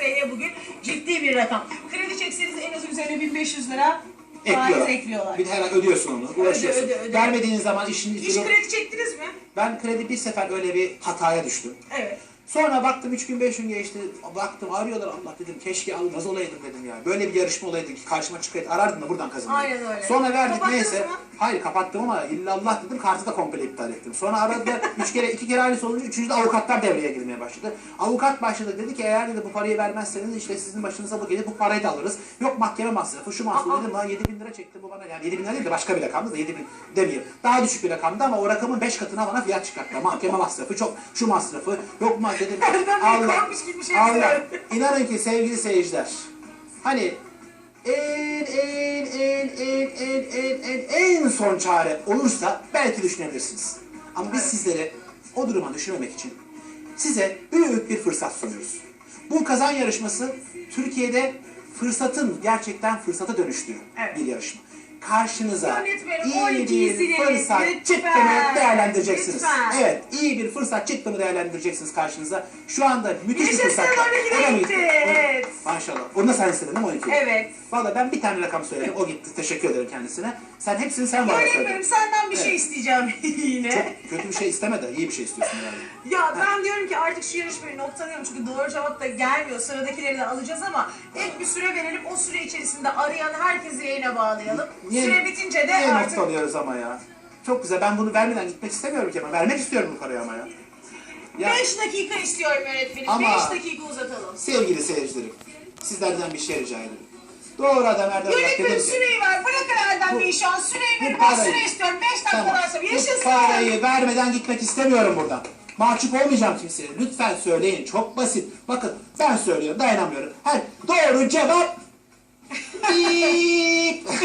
TL'ye bugün ciddi bir rakam. Kredi çekseniz en az üzerine 1500 lira faiz Ekliyorlar. ekliyorlar. Bir de her ay ödüyorsun onu. Uğraşıyorsun. öde, öde. Vermediğin zaman işin Hiç kredi çektiniz mi? Ben kredi bir sefer öyle bir hataya düştüm. Evet. Sonra baktım 3 gün 5 gün geçti. Baktım arıyorlar Allah dedim keşke almaz olaydım dedim ya. Böyle bir yarışma olaydı ki karşıma çıkaydı arardım da buradan kazanırdım. Aynen öyle. Sonra verdik Kapattınız neyse. mı? Hayır kapattım ama illallah dedim kartı da komple iptal ettim. Sonra aradılar 3 kere 2 kere aynısı olunca 3. de avukatlar devreye girmeye başladı. Avukat başladı dedi ki eğer dedi bu parayı vermezseniz işte sizin başınıza bu gelir bu parayı da alırız. Yok mahkeme masrafı şu masrafı dedim ha 7 bin lira çekti bu bana yani 7 bin lira değil de başka bir rakamdı da 7 bin demeyeyim. Daha düşük bir rakamdı ama o rakamın 5 katına bana fiyat çıkarttı. Mahkeme masrafı çok şu masrafı yok mu dedim. Allah. söyledi. İnanın ki sevgili seyirciler. Hani en en en en en en en en son çare olursa belki düşünebilirsiniz. Ama biz sizlere o duruma düşürmemek için size büyük bir fırsat sunuyoruz. Bu kazan yarışması Türkiye'de fırsatın gerçekten fırsata dönüştüğü Evet. bir yarışma. Karşınıza iyi 12'sini bir fırsat çıktı mı değerlendireceksiniz. lütfen. Evet, iyi bir fırsat çıktı mı değerlendireceksiniz karşınıza. Şu anda müthiş bir Yaşasın, fırsat. var. 12'de Ona mı gitti, gitti? evet. Maşallah. Onu da sen istedin değil mi 12? Evet. Valla ben bir tane rakam söyledim. O gitti. Teşekkür ederim kendisine. Sen hepsini sen bana Öğretmenim söyledin. senden bir şey Evet. isteyeceğim yine. Çok kötü bir şey isteme de iyi bir şey istiyorsun herhalde. Ya ben diyorum ki artık şu yarışmayı noktalayalım çünkü doğru cevap da gelmiyor. Sıradakileri de alacağız ama hep bir süre verelim. O süre içerisinde arayan herkesi yayına bağlayalım. süre bitince de niye artık... noktalıyoruz ama ya? Çok güzel. Ben bunu vermeden gitmek istemiyorum ki ama. Vermek istiyorum bu parayı ama ya. Ya 5 dakika istiyorum öğretmenim. Ama- 5 dakika uzatalım. sevgili seyircilerim. Sizlerden bir şey rica ederim. Doğru adam Erdem ki. süreyi ver. Bırakın Erdem Bey şu an süreyi verin. Ben parayı- süre istiyorum. 5 dakika Tamam. varsa Bu yaşasın. parayı vermeden gitmek istemiyorum buradan. Mahcup olmayacağım kimseye. Lütfen söyleyin. Çok basit. Bakın ben söylüyorum. Dayanamıyorum. Her doğru cevap. Bip.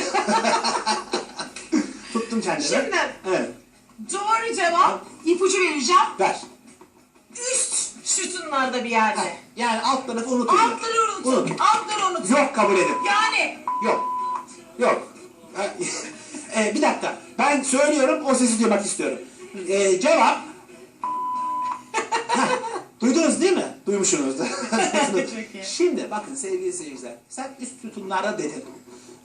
Tuttum kendimi. Şimdi- Evet. Doğru cevap ipucu vereceğim. Ver. Sütunlarda bir yerde. Yani alt tarafı unutun. Altları unutun. Unut. Altları unutun. Yok kabul edin. Yani Yok. Yok. Ha, e, bir dakika. Ben söylüyorum, o sesi duymak istiyorum. E, cevap... Duydunuz değil mi? Duymuşsunuzdur. Çok iyi. Şimdi bakın sevgili seyirciler. Sen üst sütunlarda dedin.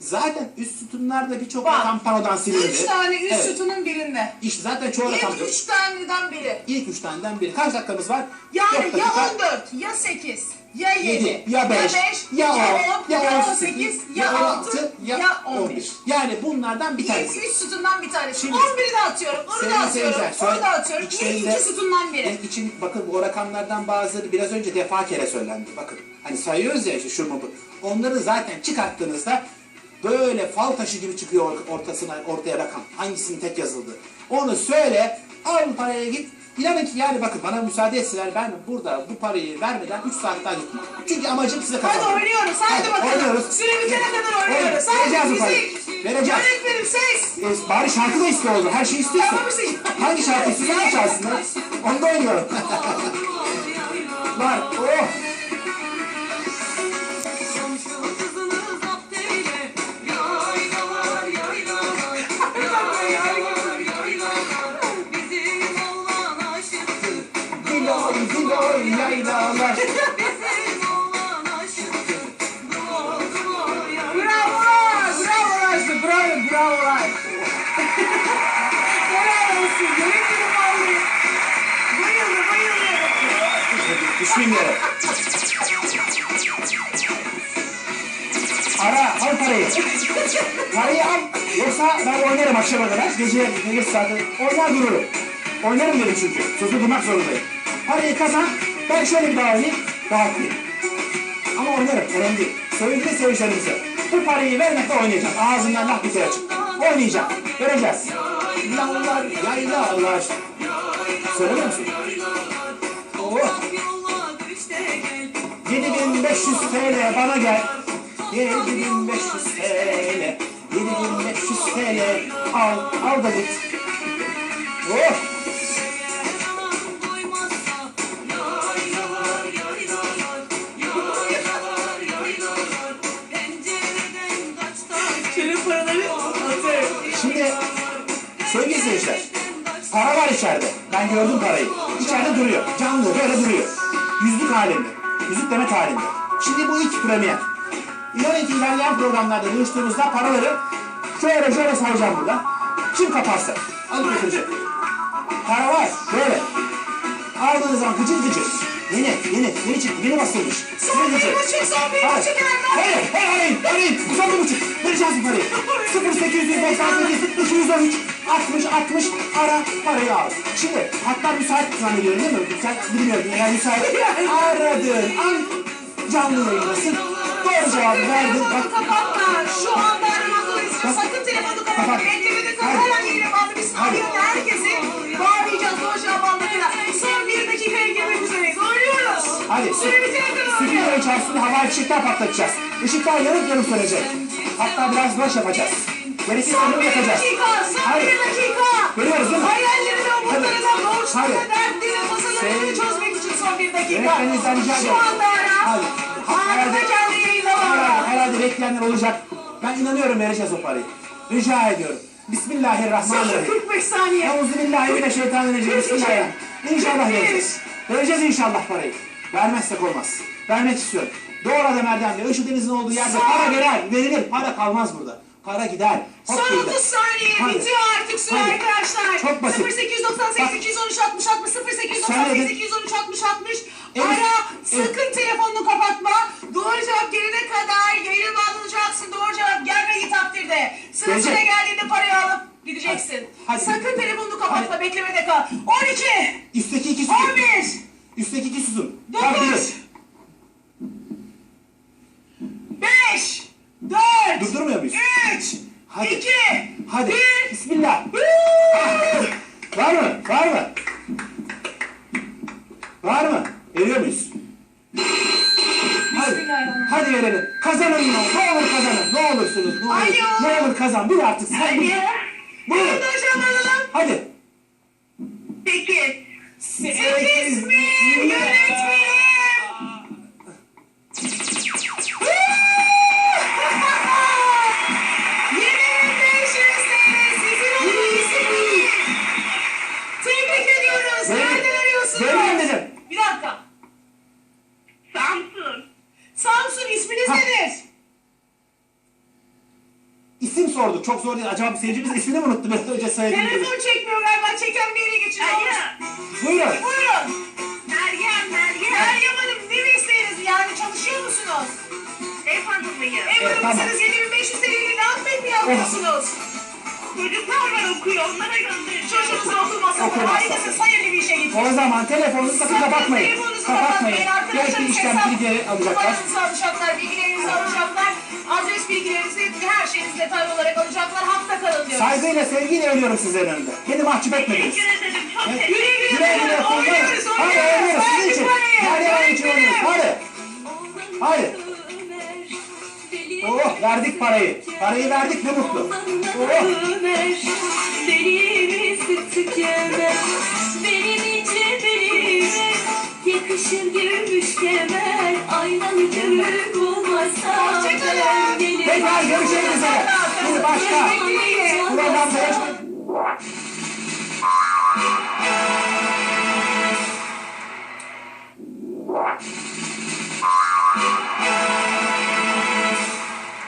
Zaten üst sütunlarda birçok Bak, rakam panodan silindi. üç tane üst Evet. sütunun birinde. İşte zaten çoğu rakam İlk üç taneden biri. İlk üç taneden biri. Kaç dakikamız var? Yani ya dakika. 14, ya 8, ya 7, Yedi, ya 5, ya ya 10, 10, ya ya 18, 18, ya 6, ya 11. Yani bunlardan bir İlk tanesi. üç sütundan bir tanesi. Şimdi- 11'i de atıyorum, onu da atıyorum, onu da atıyorum. İlk iki sütundan biri. İlk için bakın o rakamlardan bazıları biraz önce defa kere söylendi. Bakın hani sayıyoruz ya işte şu mu bu. Onları zaten çıkarttığınızda böyle fal taşı gibi çıkıyor or- ortasına ortaya rakam. Hangisinin tek yazıldı. Onu söyle al paraya git. İnanın ki yani bakın bana müsaade etseler ben burada bu parayı vermeden 3 saat daha gitmem. Çünkü amacım size Hadi kazanmak. oynuyoruz, hadi bakalım. oynuyoruz. Süre bitene kadar oynuyoruz. Hadi müzik. Vereceğiz. Yönetmenim ses. E, bari şarkı da istiyor o zaman. Her şeyi istiyorsun. Tamam işte. Hangi şarkı istiyorsan o çalsınlar. Onu da oynuyorum. Var. Oh. Bravolar. Helal olsun, yönetmenim vallahi. Bayıldı, bayılıyorum. Düşmeyeyim yere. Ara, al parayı. Parayı al. Yoksa ben oynarım akşama kadar. Gece gelir zaten. Oynar dururum. Oynarım dedim çünkü. Sözü durmak zorundayım. Parayı kazan. Ben şöyle bir dağılayım. Dağıtayım. Ama oynarım. Önemli değil. Sevgili seyircilerimize. Bu parayı vermekle oynayacağım. Ağzından laf çık. Oynayacağım. Göreceğiz. Yaylalar, yaylalar. Söylemiyor musun? Oh. Yolla güçte gel, 7500 TL bana gel. 7500 TL. 7500 TL. Al, al da git. Oh! İçeride. Ben gördüm parayı. İçeride duruyor. Canlı böyle duruyor. Yüzlük halinde. Yüzükleme tarihinde. Şimdi bu ilk premier. İnanın ki ilerleyen programlarda buluştuğumuzda paraları şöyle şöyle sayacağım burada. Kim kaparsa alıp götürecek. Para var. Böyle. Aldığınız zaman gıcır gıcır. Yeni, yeni, yeni çıktı. Yeni basılmış. Son bir buçuk, son bir Hayır. buçuk. Hayır, hayır, arayın, arayın. Bu son bir buçuk. Vereceğiz bu parayı. 0898 213 60 60 ara parayı al. Şimdi hatta müsait zannediyorum değil mi? Sen bilmiyorum yani müsait. Aradığın an canlı yayındasın. Doğru cevabı verdin. Bak, Kapatma. Şu aramızda istiyor. Sakın telefonu kapatma. Kapat. Beklemede kal. Hadi. Her an yayına bağlı. Biz Hadi. arıyoruz herkesi. Oynuyoruz. Hadi. Süre bitene kadar Stüdyo oynuyoruz. içerisinde havai fişekler patlatacağız. Işıklar yanıp yanıp sönecek. Hatta biraz boş yapacağız. Gerekirse Son bunu bir yakacağız. dakika. Son Hadi. bir dakika. Görüyoruz değil mi? Hayallerini, umutlarını, Hadi. borçlarını, dertlerini, tasalarını Şey- çözmek için son bir dakika. Yönetmeninizden rica Şu ediyorum. anda ara. Hadi. Anında Herhalde- kendi yayında Herhalde, var. herhalde bekleyenler olacak. Ben inanıyorum vereceğiz o parayı. Rica ediyorum. Son Bismillahirrahmanirrahim. 45 saniye. Euzubillahimineşşeytanirracim. Bismillahirrahmanirrahim. İnşallah vereceğiz. Vereceğiz inşallah parayı. Vermezsek olmaz. Vermek istiyorum. Doğru adam Erdem Bey. Işıl Deniz'in olduğu yerde Son- para verer, verilir. Para kalmaz burada. Para gider. Hop Son gider. 30 saniye Hadi. bitiyor artık süre Hadi. arkadaşlar. Çok basit. 0898 Bak. 213 60 60 0898 Söyledim. 213 60 60 Evet. Ara Evet. sakın telefonunu kapatma. Doğru cevap gelene kadar yayına bağlanacaksın. Doğru cevap gelmediği takdirde. Sıra sıra geldiğinde parayı alıp gideceksin. Hadi. Sakın telefonunu kapatma Hadi. beklemede kal. 12 Üstteki iki sütun. 11 Üstteki iki. Bak durun. 5 4 Durdurmuyor muyuz? 3 Hadi. 2 Hadi. 1 Bismillah. Var mı? Var mı? Var mı? Veriyor muyuz? Hadi. Bismillahirrahmanirrahim. Hadi verelim. Kazanın ya. Ne olur kazanın. Ne olursunuz. Ne olur. Alo. Ne olur kazan. Bir artık. Sen Hadi. buyurun. Alalım. Hadi. Peki. Sekiz mi İsim sorduk. Çok zor değil. Acaba seyircimiz ismini mi unuttu? Biraz önce söylediğim gibi. Telefon çekmiyor galiba. Çeken bir yere geçin. Alo. Buyurun. Buyurun. Evet, tamam. hanımısınız 7500 TL'yle ne yapmayı planlıyorsunuz? Çocuklar var okuyor. Onlara göndereceğim. Çocuğunuzun okumasa Okumazsa. harikasınız. Hayırlı bir işe gidin. O zaman telefonunuzu sakın kapatmayın. Kapatmayın. Belki işlem bilgileri alacaklar. numaranızı alacaklar, bilgilerinizi alacaklar. Adres bilgilerinizi, her şeyinizi detaylı olarak alacaklar. Hatta kalın diyoruz. Saygıyla, sevgiyle ölüyorum sizlerin önünde. Beni mahcup etmediniz. Teşekkür ederim. Çok Evet. teşekkür Güle güle. Güle güle kullanın. Oynuyoruz, Hadi oynuyoruz. oynuyoruz sizin için. Meryem Hanım için oynuyoruz. Hadi. Hadi. Verdik parayı. Parayı verdik ne mutlu. Oh. Sık sık benim ince belime yakışır gümüş kemer, aynalı gümrük gelir. Tekrar görüşmek üzere. Bir başka programda